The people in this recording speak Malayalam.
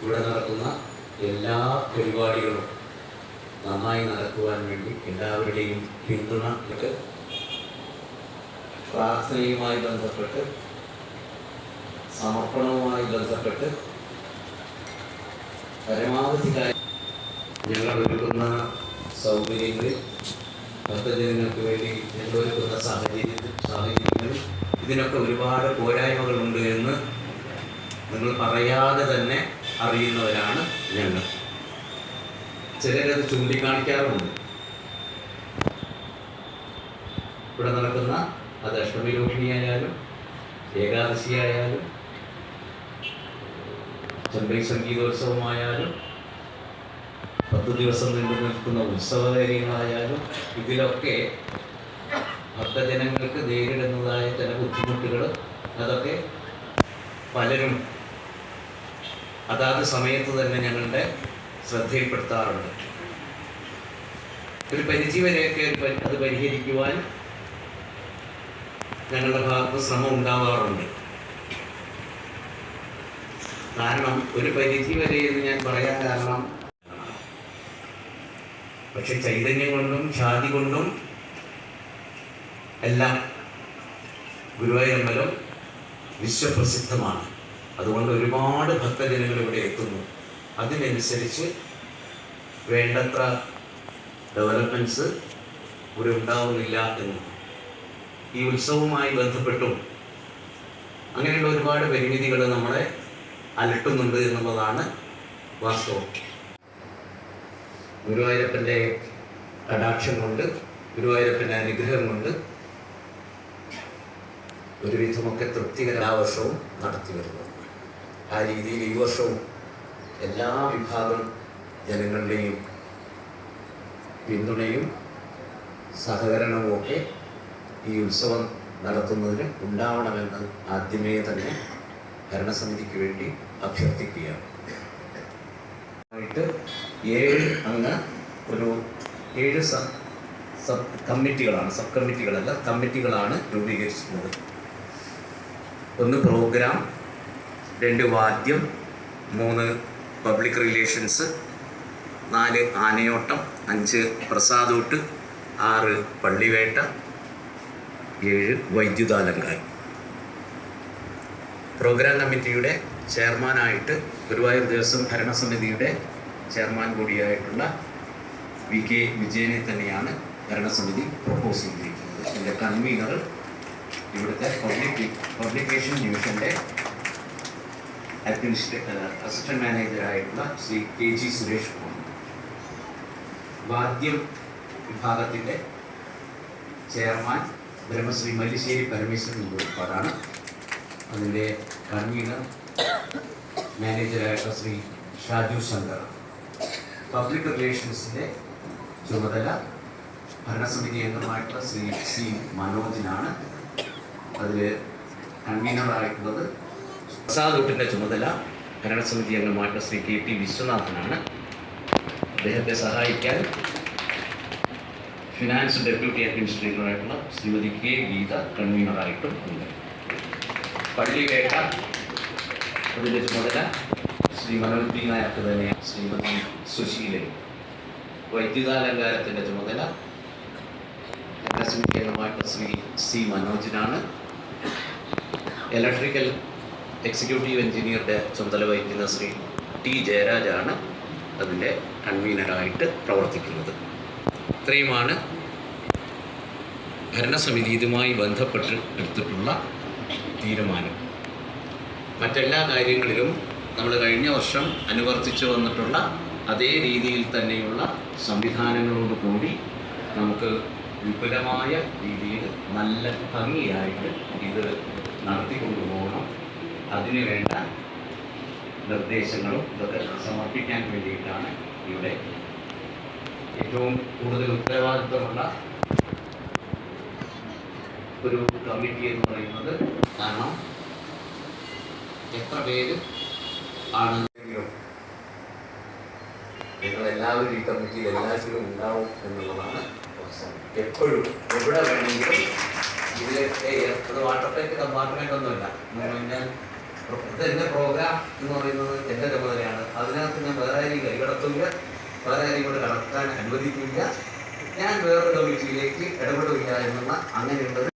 ഇവിടെ നടക്കുന്ന എല്ലാ പരിപാടികളും നന്നായി നടക്കുവാൻ വേണ്ടി എല്ലാവരുടെയും പിന്തുണ പ്രാർത്ഥനയുമായി ബന്ധപ്പെട്ട് സമർപ്പണവുമായി ബന്ധപ്പെട്ട് പരമാവധി കാര്യം ഞങ്ങൾ ഒരുക്കുന്ന സൗകര്യങ്ങളിൽ ഭക്തജനങ്ങൾക്ക് വേണ്ടി ഞങ്ങൾ ഒരുക്കുന്ന സാഹചര്യത്തിൽ സാഹചര്യങ്ങളിൽ ഇതിനൊക്കെ ഒരുപാട് പോരായ്മകളുണ്ട് എന്ന് നിങ്ങൾ പറയാതെ തന്നെ അറിയുന്നവരാണ് ഞങ്ങൾ. ചിലരത് ചൂണ്ടിക്കാണിക്കാറുമുണ്ട് ഇവിടെ നടക്കുന്ന അത് അഷ്ടമി രോഹിണിയായാലും ഏകാദശിയായാലും ചെമ്പൈ സംഗീതോത്സവമായാലും പത്ത് ദിവസം നീണ്ടു നിൽക്കുന്ന ഉത്സവകാര്യങ്ങളായാലും ഇതിലൊക്കെ ഭക്തജനങ്ങൾക്ക് നേരിടുന്നതായ ചില ബുദ്ധിമുട്ടുകൾ അതൊക്കെ പലരും അതാത് സമയത്ത് തന്നെ ഞങ്ങളുടെ ശ്രദ്ധയിൽപ്പെടുത്താറുണ്ട്. ഒരു പരിധി വരെയൊക്കെ അത് പരിഹരിക്കുവാൻ ഞങ്ങളുടെ ഭാഗത്ത് ശ്രമം ഉണ്ടാവാറുണ്ട്. കാരണം ഒരു പരിധി വരെ എന്ന് ഞാൻ പറയാൻ കാരണം പക്ഷെ ചൈതന്യം കൊണ്ടും ഛാതി കൊണ്ടും എല്ലാം ഗുരുവായൂരമ്പലം വിശ്വപ്രസിദ്ധമാണ്. അതുകൊണ്ട് ഒരുപാട് ഭക്തജനങ്ങൾ ഇവിടെ എത്തുന്നു. അതിനനുസരിച്ച് വേണ്ടത്ര ഡെവലപ്മെന്റ്സ് ഇവിടെ ഉണ്ടാവുന്നില്ല എന്നും. ഈ ഉത്സവവുമായി ബന്ധപ്പെട്ടും അങ്ങനെയുള്ള ഒരുപാട് പരിമിതികൾ നമ്മളെ അലട്ടുന്നുണ്ട് എന്നുള്ളതാണ് വാസ്തവം. ഗുരുവായൂരപ്പന്റെ കടാക്ഷം കൊണ്ട് ഗുരുവായൂരപ്പന്റെ അനുഗ്രഹം കൊണ്ട് ഒരുവിധമൊക്കെ തൃപ്തികര വർഷവും നടത്തി വരുന്നത് ആ രീതിയിൽ ഈ വർഷവും എല്ലാ വിഭാഗം ജനങ്ങളുടെയും പിന്തുണയും സഹകരണവും ഒക്കെ ഈ ഉത്സവം നടത്തുന്നതിന് ഉണ്ടാവണമെന്ന് ആദ്യമേ തന്നെ ഭരണസമിതിക്ക് വേണ്ടി അഭ്യർത്ഥിക്കുകയാണ്. ആയിട്ട് ഏഴ് അംഗ ഒരു ഏഴ് സബ് കമ്മിറ്റികളാണ് സബ് കമ്മിറ്റികളല്ല കമ്മിറ്റികളാണ് രൂപീകരിച്ചിട്ടുള്ളത്. ഒന്ന് പ്രോഗ്രാം രണ്ട് വാദ്യം മൂന്ന് പബ്ലിക് റിലേഷൻസ് നാല് ആനയോട്ടം അഞ്ച് പ്രസാദൂട്ട് ആറ് പള്ളിവേട്ട ഏഴ് വൈദ്യുതാലങ്കാരം. പ്രോഗ്രാം കമ്മിറ്റിയുടെ ചെയർമാനായിട്ട് ഗുരുവായൂർ ദേവസ്വം ഭരണസമിതിയുടെ ചെയർമാൻ കൂടിയായിട്ടുള്ള വി കെ വിജയനെ തന്നെയാണ് ഭരണസമിതി പ്രപ്പോസ് ചെയ്തിരിക്കുന്നത്. എന്റെ കൺവീനർ ഇവിടുത്തെ പബ്ലിക് പബ്ലിക്കേഷൻ ഡിവിഷന്റെ അഡ്മിനിസ്ട്രേ അസിസ്റ്റന്റ് മാനേജറായിട്ടുള്ള ശ്രീ കെ ജി സുരേഷ് കുമാർ. വാദ്യം വിഭാഗത്തിന്റെ ചെയർമാൻ ബ്രഹ്മശ്രീ മല്ലിശ്ശേരി പരമേശ്വരൻ ഉൾപ്പെടാണ് അതിന്റെ കൺവീനർ മാനേജറായിട്ടുള്ള ശ്രീ ഷാജു ശങ്കർ. പബ്ലിക് റിലേഷൻസിന്റെ ചുമതല ഭരണസമിതി അംഗമായിട്ടുള്ള ശ്രീ സി മനോജിനാണ്. അതിൽ കൺവീനറായിട്ടുള്ളത് പ്രസാദൂട്ടിന്റെ ചുമതല ഭരണസമിതി അംഗമായിട്ട് ശ്രീ കെ ടി വിശ്വനാഥനാണ്. അദ്ദേഹത്തെ സഹായിക്കാൻ ഫിനാൻസ് ഡെപ്യൂട്ടി അഡ്മിനിസ്ട്രേറ്ററായിട്ടുള്ള ശ്രീമതി കെ ഗീത കൺവീനറായിട്ടും ഉണ്ട്. പള്ളി കേട്ട അതിന്റെ ചുമതല ശ്രീ മനോജ് പി നായർക്ക് തന്നെ ശ്രീമതി സുശീലൻ. വൈദ്യുതാലങ്കാരത്തിന്റെ ചുമതല ഭരണസമിതി അംഗമായിട്ട് ശ്രീ സി മനോജിനാണ്. ഇലക്ട്രിക്കൽ എക്സിക്യൂട്ടീവ് എഞ്ചിനീയറുടെ ചുമതല വഹിക്കുന്ന ശ്രീ ടി ജയരാജാണ് അതിന്റെ കൺവീനറായിട്ട് പ്രവർത്തിക്കുന്നത്. ഇത്രയുമാണ് ഭരണസമിതി ഇതുമായി ബന്ധപ്പെട്ട് എടുത്തിട്ടുള്ള തീരുമാനം. മറ്റെല്ലാ കാര്യങ്ങളിലും നമ്മൾ കഴിഞ്ഞ വർഷം അനുവർത്തിച്ചു വന്നിട്ടുള്ള അതേ രീതിയിൽ തന്നെയുള്ള സംവിധാനങ്ങളോട് കൂടി നമുക്ക് വിപുലമായ രീതിയിൽ നല്ല ഭംഗിയായിട്ട് ഇത് അതിനു വേണ്ട നിർദ്ദേശങ്ങളും ഇതൊക്കെ സമർപ്പിക്കാൻ വേണ്ടിയിട്ടാണ് ഇവിടെ ഏറ്റവും കൂടുതൽ ഉത്തരവാദിത്വമുള്ള ഒരു കമ്മിറ്റി എന്ന് പറയുന്നത് കാരണം എത്ര പേര് ആണ് നിങ്ങളെല്ലാവരും ഈ കമ്മിറ്റിയിൽ എല്ലാത്തിലും ഉണ്ടാവും എന്നുള്ളതാണ്. എപ്പോഴും എവിടെ വേണമെങ്കിലും ഇതിലെ വാട്ടർ ടൈപ്പ് കമ്പാർട്ട്മെന്റ് ഒന്നുമില്ല പിന്നെ ഇത് പ്രോഗ്രാം എന്ന് പറയുന്നത് എന്റെ ചുമതലയാണ്. അതിനകത്ത് ഞാൻ വേറെ ആരെയും കൈകടത്തില്ല വേറെ ആരെയും കൂടെ കടക്കാൻ അനുവദിക്കില്ല ഞാൻ വേറെ കമ്മിറ്റിയിലേക്ക് ഇടപെടില്ല എന്നുള്ള അങ്ങനെയുള്ളത്